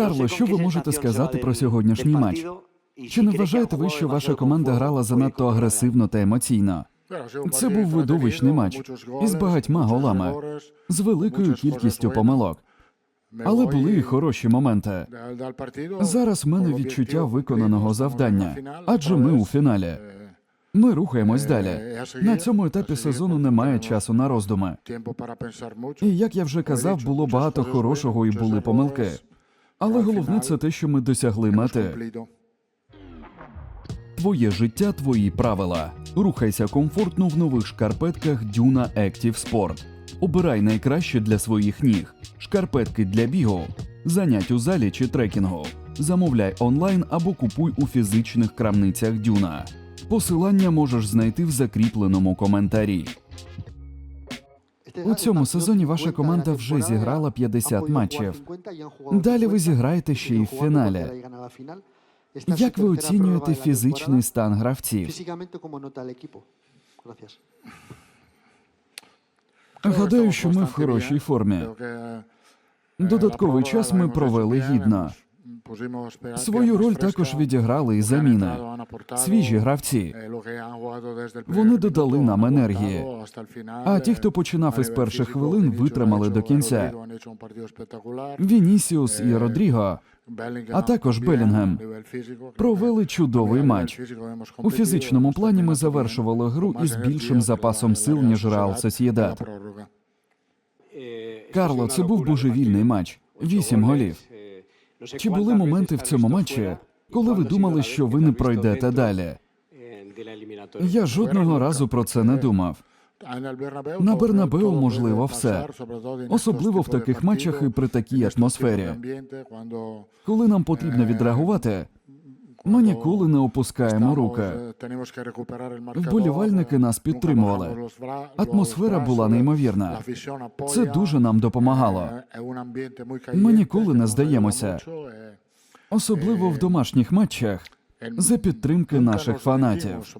Карло, що ви можете сказати про сьогоднішній матч? Чи не вважаєте ви, що ваша команда грала занадто агресивно та емоційно? Це був видовищний матч із багатьма голами. З великою кількістю помилок. Але були і хороші моменти. Зараз в мене відчуття виконаного завдання, адже ми у фіналі. Ми рухаємось далі. На цьому етапі сезону немає часу на роздуми. І як я вже казав, було багато хорошого і були помилки. Але головне це те, що ми досягли мети. Твоє життя, твої правила. Рухайся комфортно в нових шкарпетках Duna Active Sport. Обирай найкраще для своїх ніг. Шкарпетки для бігу, занять у залі чи трекінгу. Замовляй онлайн або купуй у фізичних крамницях Дюна. Посилання можеш знайти в закріпленому коментарі. У цьому сезоні ваша команда вже зіграла 50 матчів. Далі ви зіграєте ще й в фіналі. Як ви оцінюєте фізичний стан гравців? Гадаю, що ми в хорошій формі. Додатковий час ми провели гідно. Свою роль також відіграли і заміни. Свіжі гравці. Вони додали нам енергії. А ті, хто починав із перших хвилин, витримали до кінця. Вінісіус і Родріго, а також Белінгем, провели чудовий матч. У фізичному плані ми завершували гру із більшим запасом сил, ніж Реал Сосєдад. Карло, це був божевільний матч. Вісім голів. Чи були моменти в цьому матчі, коли ви думали, що ви не пройдете далі? Я жодного разу про це не думав. На Бернабеу можливо все, Особливо в таких матчах і при такій атмосфері. Коли нам потрібно відреагувати, ми ніколи не опускаємо руки. Вболівальники нас підтримували. Атмосфера була неймовірна. Це дуже нам допомагало. Ми ніколи не здаємося, особливо в домашніх матчах, за підтримки наших фанатів.